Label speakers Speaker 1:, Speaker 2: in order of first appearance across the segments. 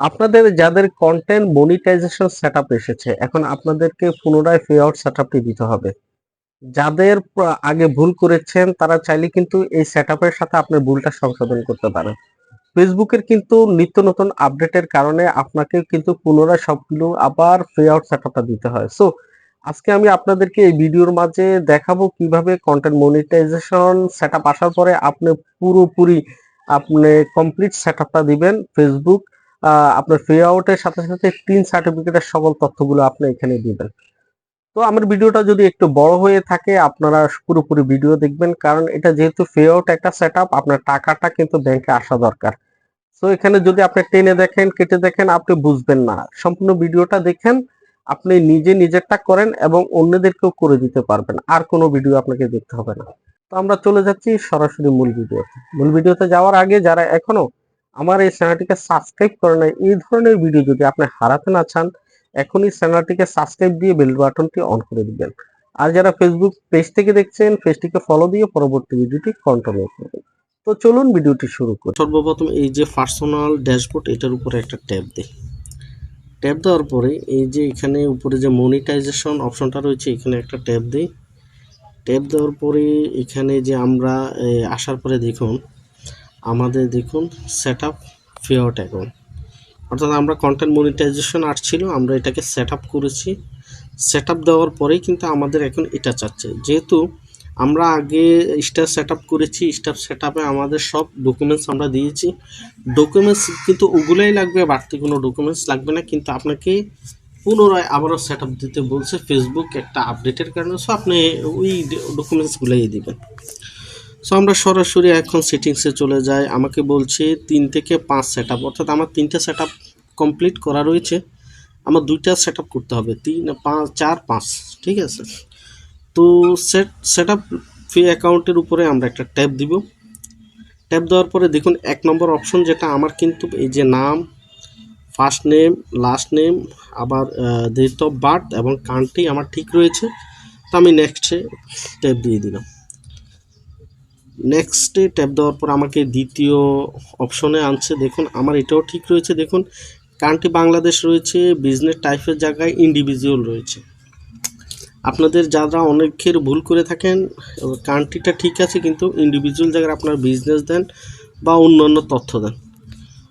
Speaker 1: আপনাদের যাদের content monetization setup এসেছে, এখন আপনাদেরকে পুনরায় পে আউট সেটআপটি দিতে হবে। যাদের আগে ভুল করেছেন, তারা চাইলে কিন্তু এই সেটআপের সাথে আপনার ভুলটা সংশোধন করতে পারেন। ফেসবুকের কিন্তু নিত্য নতুন আপডেটের কারণে আপনাকে কিন্তু পুনরায় সবগুলো আবার পে আউট সেটআপটা দিতে হয়। সো আজকে আমি আপনাদেরকে এই ভিডিওর মাঝে দেখাবো কীভাবে কন্টেন্ট মনিটাইজেশন সেটআপ আসার পরে আপনি পুরোপুরি আপনি কমপ্লিট সেটআপটা দিবেন ফেসবুক আপনার পে আউটের সাথে সাথে তিন সার্টিফিকেটের সকল তথ্যগুলো আপনি এখানে দিবেন। তো আমার ভিডিওটা যদি একটু বড় হয়ে থাকে, আপনারা পুরোপুরি ভিডিও দেখবেন, কারণ এটা যেহেতু পে আউট একটা সেটআপ আপনার টাকাটা কিন্তু ব্যাংকে আসা দরকার। তো এখানে যদি আপনি টেনে দেখেন, কেটে দেখেন, আপনি বুঝবেন না। সম্পূর্ণ ভিডিওটা দেখেন, আপনি নিজে নিজেরটা করেন এবং অন্যদেরকেও করে দিতে পারবেন। আর কোনো ভিডিও আপনাকে দেখতে হবে না। তো আমরা চলে যাচ্ছি সরাসরি মূল ভিডিওতে মূল ভিডিওতে যাওয়ার আগে যারা এখনও আমার এই চ্যানেলটিকে সাবস্ক্রাইব করে নাই, এই ধরনের ভিডিও যদি আপনি হারাতে না চান, এখনই চ্যানেলটিকে সাবস্ক্রাইব দিয়ে বেল বাটনটি অন করে দিবেন। আর যারা ফেসবুক পেজ থেকে দেখছেন পেজটিকে ফলো দিয়ে পরবর্তী ভিডিওটি কন্টিনিউ করবেন তো চলুন ভিডিওটি শুরু করি।
Speaker 2: সর্বপ্রথম এই যে পার্সোনাল ড্যাশবোর্ড এটার উপরে একটা ট্যাব দিই। ট্যাব দেওয়ার পরে এই যে এখানে উপরে যে মনিটাইজেশন অপশনটা রয়েছে, এখানে একটা ট্যাব দিই। ট্যাব দেওয়ার পরে এখানে যে আমরা আসার পরে দেখুন আমাদের দেখুন সেট আপ ফেয়ার্ট অ্যাকাউন্ট অর্থাৎ আমরা কন্টেন্ট মনিটাইজেশন আসছিল আমরা এটাকে সেট আপ করেছি। সেট আপ দেওয়ার পরেই কিন্তু আমাদের এখন এটা চাচ্ছে। যেহেতু আমরা আগে স্টাফ সেট আপ করেছি স্টাফ সেট আপে আমাদের সব ডকুমেন্টস আমরা দিয়েছি। ডকুমেন্টস কিন্তু ওগুলোই লাগবে, বাড়তি কোনো ডকুমেন্টস লাগবে না। কিন্তু আপনাকে পুনরায় আবারও সেট আপ দিতে বলছে ফেসবুক একটা আপডেটের কারণে। সো আপনি ওই ডকুমেন্টসগুলোই দিবেন। সো আমরা সরাসরি এখন সেটিংসে চলে যাই। আমাকে বলছে তিন থেকে পাঁচ সেট অর্থাৎ আমার তিনটা সেট কমপ্লিট করা রয়েছে। আমার দুইটা সেট করতে হবে। তিন, পাঁচ, চার, পাঁচ। ঠিক আছে? তো সেট সেট আপ ফি অ্যাকাউন্টের উপরে আমরা একটা ট্যাব দিব। ট্যাব দেওয়ার পরে দেখুন, এক নম্বর অপশন যেটা আমার কিন্তু এই যে নাম ফার্স্ট নেম লাস্ট নেম আবার ডেট অফ বার্থ এবং কান্ট্রি আমার ঠিক রয়েছে। তো আমি নেক্সটে ট্যাব দিয়ে দিলাম। নেক্সটে ট্যাব দেওয়ার পর আমাকে দ্বিতীয় অপশনে আনছে। দেখুন, আমার এটাও ঠিক রয়েছে। দেখুন কান্ট্রি বাংলাদেশ রয়েছে বিজনেস টাইপের জায়গায় ইন্ডিভিজুয়াল রয়েছে। আপনাদের যারা অনেকের ভুল করে থাকেন কান্ট্রিটা ঠিক আছে, কিন্তু ইন্ডিভিজুয়াল জায়গায় আপনার বিজনেস দেন বা অন্যান্য তথ্য দেন।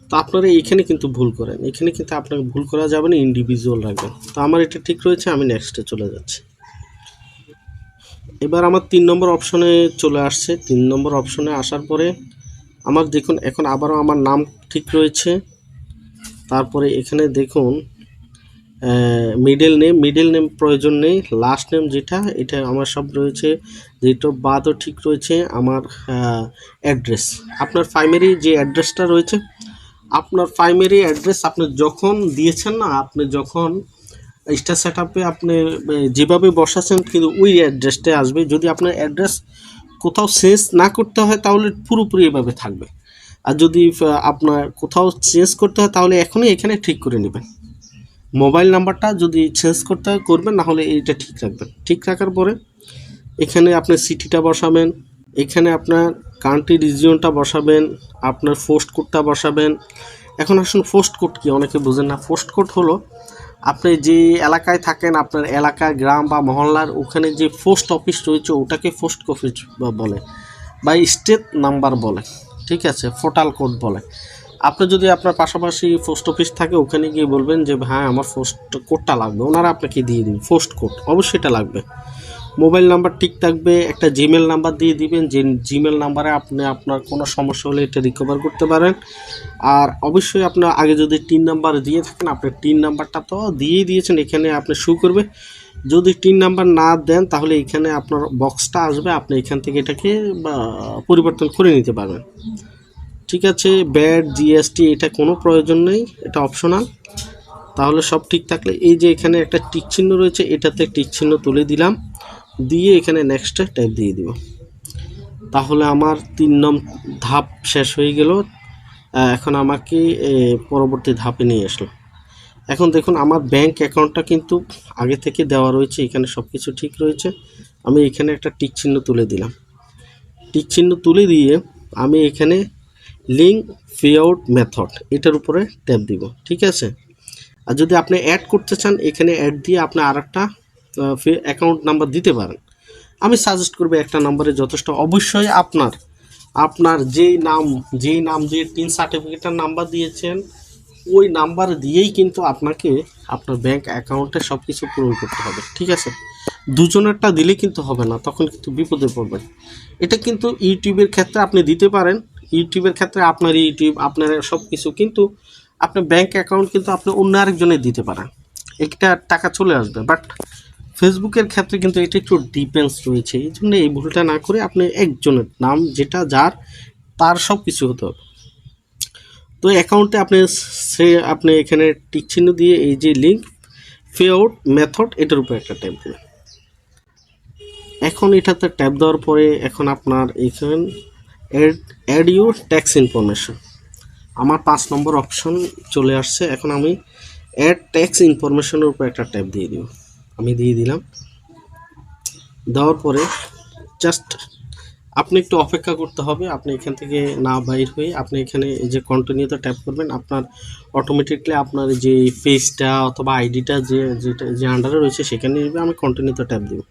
Speaker 2: তো আপনারা এইখানে কিন্তু ভুল করেন। এখানে কিন্তু আপনাকে ভুল করা যাবে না ইন্ডিভিজুয়াল রাখবেন। তো আমার এটা ঠিক রয়েছে, আমি নেক্সটে চলে যাচ্ছি। এবার আমার তিন নম্বর অপশনে চলে আসছে। তিন নম্বর অপশনে আসার পরে আমার দেখুন, এখন আবারও আমার নাম ঠিক রয়েছে। তারপরে এখানে দেখুন মিডল নেম মিডল নেম প্রয়োজন নেই। লাস্ট নেম যেটা, এটা আমার সব রয়েছে। অফ বার্থও ঠিক রয়েছে আমার অ্যাড্রেস আপনার প্রাইমারি যে অ্যাড্রেসটা রয়েছে, আপনার প্রাইমারি অ্যাড্রেস আপনি যখন দিয়েছেন না, আপনি যখন স্টার সেট আপে আপনি যেভাবে বসাচ্ছেন, কিন্তু ওই অ্যাড্রেসটা আসবে। যদি আপনার অ্যাড্রেস কোথাও চেঞ্জ না করতে হয়, তাহলে পুরোপুরি এভাবে থাকবে। আর যদি আপনার কোথাও চেঞ্জ করতে হয়, তাহলে এখনই এখানে ঠিক করে নেবেন। মোবাইল নাম্বারটা যদি চেঞ্জ করতে হয়, করবেন নাহলে এইটা ঠিক রাখবেন। ঠিক রাখার পরে এখানে আপনি সিটিটা বসাবেন। এখানে আপনার কান্ট্রি রিজিয়নটা বসাবেন। আপনার পোস্ট কোডটা বসাবেন। এখন আসুন, পোস্ট কোড কি? অনেকে বোঝেন না। পোস্ট কোড হলো আপনি যে এলাকায় থাকেন, আপনার এলাকা, গ্রাম বা মহল্লার, ওখানে যে পোস্ট অফিস রয়েছে, ওটাকে পোস্ট অফিস বলে বা স্টেট নাম্বার বলে, ঠিক আছে ফোটাল কোড বলে। আপনি যদি আপনার পাশাপাশি পোস্ট অফিস থাকে, ওখানে গিয়ে বলবেন যে হ্যাঁ আমার পোস্ট কোডটা লাগবে। ওনারা আপনাকে দিয়ে দিন পোস্ট কোড, অবশ্যই এটা লাগবে। মোবাইল নাম্বার ঠিক থাকবে, একটা জিমেল নাম্বার দিয়ে দিবেন, যে জিমেল নাম্বারে আপনি আপনার কোনো সমস্যা হলে এটা রিকভার করতে পারেন। আর অবশ্যই আপনার আগে যদি টিন নাম্বার দিয়ে থাকেন, আপনি টিন নাম্বারটা তো দিয়েই দিয়েছেন, এখানে আপনি শু করবে। যদি টিন নাম্বার না দেন, তাহলে এখানে আপনার বক্সটা আসবে, আপনি এখান থেকে এটাকে পরিবর্তন করে নিতে পারবেন। ঠিক আছে ব্যাড জিএসটি এটা কোনো প্রয়োজন নেই, এটা অপশনাল তাহলে সব ঠিক থাকলে, এই যে এখানে একটা টিক চিহ্ন রয়েছে, এটাতে টিক চিহ্ন তুলে দিলাম। দিয়ে এখানে নেক্সটে টাইপ দিয়ে দিব। তাহলে আমার তিন নম ধাপ শেষ হয়ে গেল। এখন আমাকে পরবর্তী ধাপে নিয়ে আসলো। এখন দেখুন, আমার ব্যাংক অ্যাকাউন্টটা কিন্তু আগে থেকে দেওয়া রয়েছে, এখানে সব কিছু ঠিক রয়েছে। আমি এখানে একটা টিক চিহ্ন তুলে দিলাম। টিক চিহ্ন তুলে দিয়ে আমি এখানে লিঙ্ক ফি আউট মেথড এটার উপরে ট্যাপ দিব, ঠিক আছে? আর যদি আপনি অ্যাড করতে চান, এখানে অ্যাড দিয়ে আপনি আর একটা অ্যাকাউন্ট নাম্বার দিতে পারেন। আমি সাজেস্ট করব একটা নাম্বারে যথেষ্ট, অবশ্যই আপনার আপনার যেই নাম যেই নাম দিয়ে তিন সার্টিফিকেটের নাম্বার দিয়েছেন, ওই নাম্বার দিয়েই কিন্তু আপনাকে আপনার ব্যাংক অ্যাকাউন্টে সব কিছু পূরণ করতে হবে, ঠিক আছে? দুজনেরটা দিলে কিন্তু হবে না, তখন কিন্তু বিপদে পড়বেন। এটা কিন্তু ইউটিউবের ক্ষেত্রে আপনি দিতে পারেন। ইউটিউবের ক্ষেত্রে আপনার ইউটিউব আপনার সব কিছু কিন্তু আপনার ব্যাংক অ্যাকাউন্ট কিন্তু আপনি অন্য আরেকজনের দিতে পারেন। একটা টাকা চলে আসবে বাট ফেসবুকের ক্ষেত্রে কিন্তু এটা একটু ডিপেন্স রয়েছে। এই জন্য এই ভুলটা না করে আপনি একজনের নাম, যেটা যার, তার সব কিছু হতে হবে। তো অ্যাকাউন্টে আপনি সে আপনি এখানে টিক চিহ্ন দিয়ে এই যে লিঙ্ক পে আউট মেথড, এটার উপর একটা ট্যাপ দেবেন। এখন এটাতে ট্যাপ দেওয়ার পরে এখন আপনার এখানে add add you tax information আমার পাঁচ নম্বর অপশন চলে আসছে। এখন আমি অ্যাড ট্যাক্স ইনফরমেশনের উপর একটা ট্যাপ দিয়ে দিব। আমি দিয়ে দিলাম। দেওয়ার পরে জাস্ট আপনি একটু অপেক্ষা করতে হবে। আপনি এখান থেকে না বাইর হয়ে আপনি এখানে যে কন্টিনিউতে ট্যাপ করবেন, আপনার অটোমেটিকলি আপনার যে পেজটা অথবা আইডিটা যে, যেটা, যে আন্ডারে রয়েছে সেখানে নেবে আমি কন্টিনিউতে ট্যাপ দিব।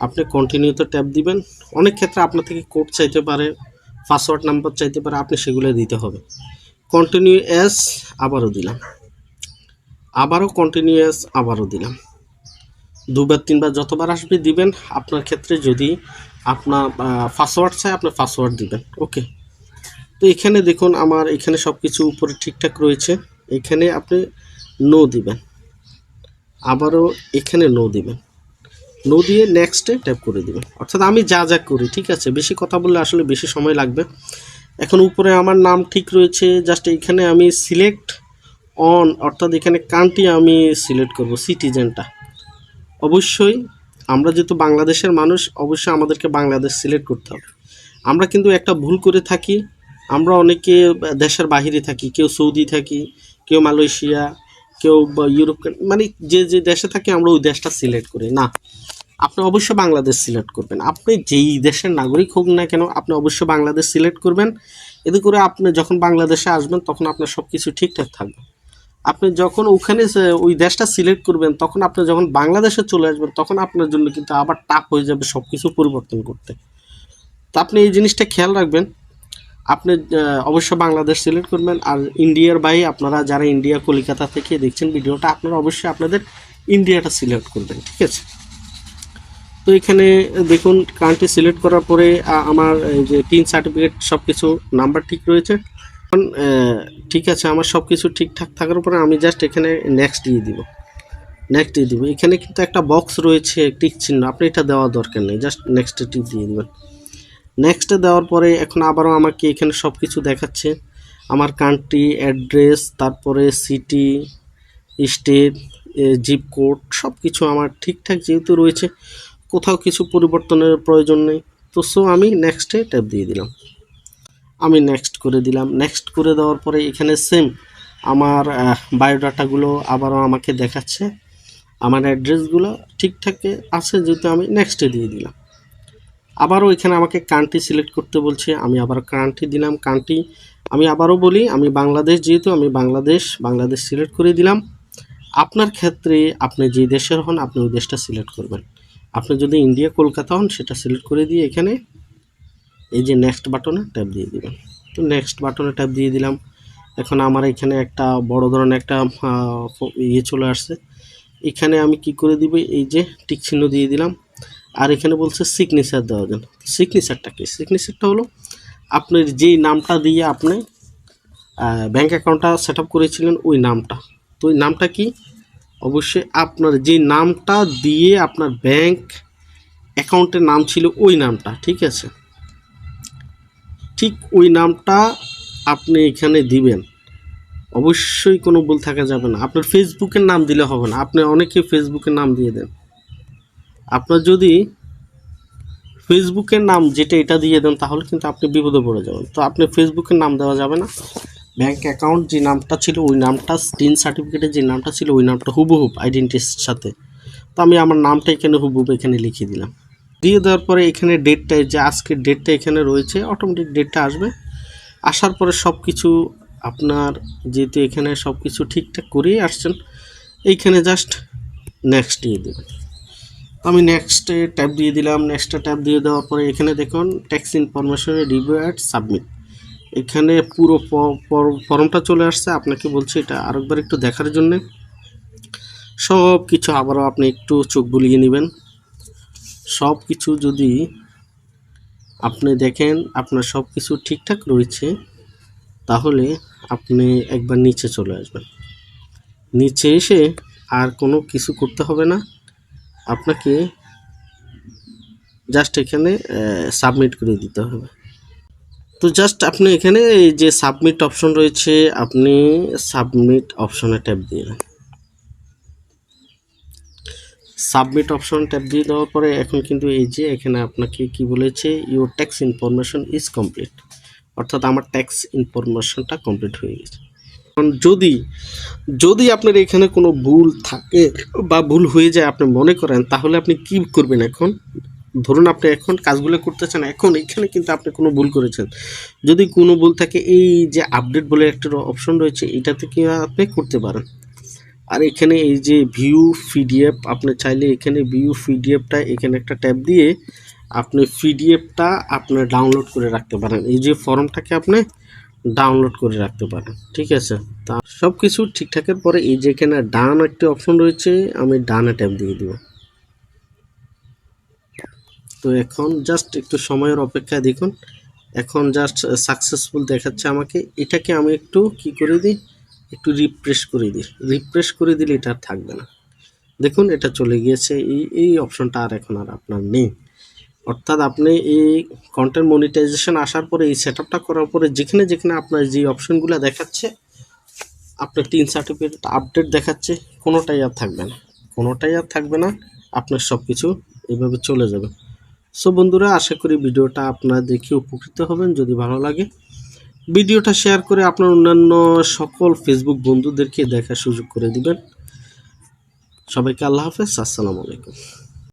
Speaker 2: আপনি কন্টিনিউতে ট্যাপ দিবেন। অনেক ক্ষেত্রে আপনার থেকে কোড চাইতে পারে পাসওয়ার্ড নাম্বার চাইতে পারে, আপনি সেগুলো দিতে হবে। কন্টিনিউ এস আবারও দিলাম। আবারও কন্টিনিউ এস আবারও দিলাম। দুবার, তিনবার যতবার আসবে দিবেন, আপনার ক্ষেত্রে যদি আপনার পাসওয়ার্ড চাই আপনার পাসওয়ার্ড দিবেন। ওকে তো এখানে দেখুন, আমার এখানে সব কিছু উপরে ঠিকঠাক রয়েছে। এখানে আপনি নো দিবেন। আবারও এখানে নো দিবেন। নো দিয়ে নেক্সটে ট্যাপ করে দিবেন। অর্থাৎ আমি যা যা করি, ঠিক আছে? বেশি কথা বললে আসলে বেশি সময় লাগবে। এখন উপরে আমার নাম ঠিক রয়েছে। জাস্ট এখানে আমি সিলেক্ট অন অর্থাৎ এখানে কান্ট্রি আমি সিলেক্ট করব সিটিজেনটা অবশ্যই আমরা যেহেতু বাংলাদেশের মানুষ, অবশ্যই আমাদেরকে বাংলাদেশ সিলেক্ট করতে হবে। আমরা কিন্তু একটা ভুল করে থাকি। আমরা অনেকে দেশের বাহিরে থাকি, কেউ সৌদি থাকি, কেউ মালয়েশিয়া, কেউ ইউরোপ মানে যে যে দেশে থাকি আমরা ওই দেশটা সিলেক্ট করি। না, আপনি অবশ্যই বাংলাদেশ সিলেক্ট করবেন। আপনি যেই দেশের নাগরিক হোক না কেন, আপনি অবশ্যই বাংলাদেশ সিলেক্ট করবেন। এতে করে আপনি যখন বাংলাদেশে আসবেন, তখন আপনার সব কিছু ঠিকঠাক থাকবে। আপনি যখন ওখানে ওই দেশটা সিলেক্ট করবেন, তখন আপনি যখন বাংলাদেশে চলে আসবেন, তখন আপনার জন্য কিন্তু আবার টাফ হয়ে যাবে সব কিছু পরিবর্তন করতে। তো আপনি এই জিনিসটা খেয়াল রাখবেন। আপনি অবশ্য বাংলাদেশ সিলেক্ট করবেন আর ইন্ডিয়ার বাইরে আপনারা যারা ইন্ডিয়া, কলিকাতা থেকে দেখছেন ভিডিওটা, আপনারা অবশ্যই আপনাদের ইন্ডিয়াটা সিলেক্ট করবেন, ঠিক আছে? তো এখানে দেখুন কান্ট্রি সিলেক্ট করার পরে আমার যে তিন সার্টিফিকেট সব কিছু নাম্বার ঠিক রয়েছে। ঠিক আছে, আমার সব কিছু ঠিকঠাক থাকার উপরে আমি জাস্ট এখানে নেক্সট দিয়ে দিব। নেক্সট দিয়ে দিব। এখানে কিন্তু একটা বক্স রয়েছে, টিক চিহ্ন। আপনি এটা দেওয়া দরকার নেই। জাস্ট নেক্সটে টিক দিয়ে দিবেন। নেক্সটে দেওয়ার পরে এখন আবারও আমাকে এখানে সব কিছু দেখাচ্ছে। আমার কান্ট্রি অ্যাড্রেস তারপরে সিটি স্টেট জিপ কোড সব কিছু আমার ঠিকঠাক যেহেতু রয়েছে, কোথাও কিছু পরিবর্তনের প্রয়োজন নেই। তো সো আমি নেক্সটে ট্যাপ দিয়ে দিলাম। আমি নেক্সট করে দিলাম। নেক্সট করে দেওয়ার পরে এখানে সেম আমার বায়োডাটাগুলো আবারও আমাকে দেখাচ্ছে। আমার অ্যাড্রেসগুলো ঠিকঠাক আছে, যেহেতু আমি নেক্সটে দিয়ে দিলাম। আবারও এখানে আমাকে কান্ট্রি সিলেক্ট করতে বলছে, আমি আবার কান্ট্রি দিলাম। কান্ট্রি আমি আবারও বলি, আমি বাংলাদেশ, যেহেতু আমি বাংলাদেশ বাংলাদেশ সিলেক্ট করে দিলাম। আপনার ক্ষেত্রে আপনি যে দেশের হন, আপনি ওই দেশটা সিলেক্ট করবেন। আপনি যদি ইন্ডিয়া কলকাতা হন, সেটা সিলেক্ট করে দিয়ে এখানে এই যে নেক্সট বাটনে ট্যাপ দিয়ে দিবেন তো নেক্সট বাটনে ট্যাপ দিয়ে দিলাম। এখন আমার এখানে একটা বড় ধরনের একটা ইয়ে চলে আসছে। এখানে আমি কি করে দিব? এই যে টিক চিহ্ন দিয়ে দিলাম। আর এখানে বলছে সিগনেচার দেওয়ার জন্য। সিগনেচারটা কি? সিগনেচারটা হলো আপনার যেই নামটা দিয়ে আপনি ব্যাংক অ্যাকাউন্টটা সেট আপ করেছিলেন, ওই নামটা। তো ওই নামটা কি? অবশ্যই আপনার যে নামটা দিয়ে আপনার ব্যাংক অ্যাকাউন্টের নাম ছিল ওই নামটা, ঠিক আছে? ঠিক ওই নামটা আপনি এখানে দিবেন। অবশ্যই কোনো ভুল থাকা যাবে না। আপনার ফেসবুকের নাম দিলে হবে না। আপনি অনেকে ফেসবুকের নাম দিয়ে দেন। আপনার যদি ফেসবুকের নাম যেটা এটা দিয়ে দেন, তাহলে কিন্তু আপনি বিপদে পড়ে যাবেন। তো আপনি ফেসবুকের নাম দেওয়া যাবে না। ব্যাংক অ্যাকাউন্ট যে নামটা ছিল, ওই নামটা, স্ক্রিন সার্টিফিকেটে যে নামটা ছিল, ওই নামটা হুবহুব আইডেন্টিটির সাথে। তো আমি আমার নামটা এখানে হুবহুব এখানে লিখে দিলাম। দিয়ে দেওয়ার পরে এখানে ডেটটা যে আজকের ডেটটা এখানে রয়েছে অটোমেটিক ডেটটা আসবে। আসার পরে সব কিছু আপনার যেহেতু এখানে সব কিছু ঠিকঠাক করেই আসছেন, এইখানে জাস্ট নেক্সট দিয়ে দেবেন। আমি নেক্সটে ট্যাব দিয়ে দিলাম নেক্সটে ট্যাব দিয়ে দেওয়ার পরে এখানে দেখুন ট্যাক্স ইনফরমেশনে রিভিউ অ্যাট সাবমিট এখানে পুরো ফর্মটা চলে আসছে, আপনাকে বলছি এটা আরেকবার একটু দেখার জন্যে। সব কিছু আবারও আপনি একটু চোখ বুলিয়ে নেবেন। সব কিছু যদি আপনি দেখেন, আপনার সব কিছু ঠিকঠাক রয়েছে, তাহলে আপনি একবার নিচে চলে আসবেন। নিচে এসে আর কোনো কিছু করতে হবে না। আপনাকে জাস্ট এখানে সাবমিট করে দিতে হবে। তো জাস্ট আপনি এখানে এই যে সাবমিট অপশন রয়েছে, আপনি সাবমিট অপশনে ট্যাপ দিয়ে দেন সাবমিট অপশন ট্যাপ দিয়ে দেওয়ার পরে এখন কিন্তু এই যে এখানে আপনাকে কি বলেছে your tax information is complete অর্থাৎ আমার ট্যাক্স ইনফরমেশনটা কমপ্লিট হয়ে গেছে। এখন যদি যদি আপনার এখানে কোনো ভুল থাকে বা ভুল হয়ে যায় আপনি মনে করেন, তাহলে আপনি কি করবেন এখন? ধরুন আপনি এখন কাজগুলো করতেছেন এখন এখানে কিন্তু আপনি কোনো ভুল করেছেন। যদি কোনো ভুল থাকে, এই যে আপডেট বলে একটা অপশন রয়েছে, এটাতে কি আপনি করতে পারেন? আর এখানে এই যে ভিউ পিডিএফ আপনি চাইলে এখানে ভিউ পিডিএফটা এখানে একটা ট্যাব দিয়ে আপনি পিডিএফটা আপনার ডাউনলোড করে রাখতে পারেন। এই যে ফর্মটাকে আপনি ডাউনলোড করে রাখতে পারেন, ঠিক আছে? তা সব কিছু ঠিকঠাকের পরে এই যে এখানে ডান একটি অপশন রয়েছে, আমি ডানে ট্যাব দিয়ে দিব। তো এখন জাস্ট একটু সময়ের অপেক্ষা দেখুন। এখন জাস্ট সাকসেসফুল দেখাচ্ছে আমাকে। এটাকে আমি একটু কি করে দিই? একটু রিফ্রেশ করে দিই রিফ্রেশ করে দিলে এটা থাকবে না। দেখুন, এটা চলে গিয়েছে। এই এই অপশনটা আর এখন আর আপনার নেই। অর্থাৎ আপনি এই কন্টেন্ট মনিটাইজেশন আসার পরে, এই সেট করার পরে, যেখানে যেখানে আপনার যে অপশনগুলো দেখাচ্ছে, আপনার তিন সার্টিফিকেট আপডেট দেখাচ্ছে, কোনোটাই আর থাকবে না। কোনোটাই আর থাকবে না। আপনার সব কিছু এভাবে চলে যাবে। সো বন্ধুরা, আশা করি ভিডিওটা আপনারা দেখে উপকৃত হবেন? যদি ভালো লাগে ভিডিওটা শেয়ার করে আপনার অন্যান্য সকল ফেসবুক বন্ধুদেরকে দেখার সুযোগ করে দিবেন। সবাইকে আল্লাহ হাফেজ, আসসালামু আলাইকুম।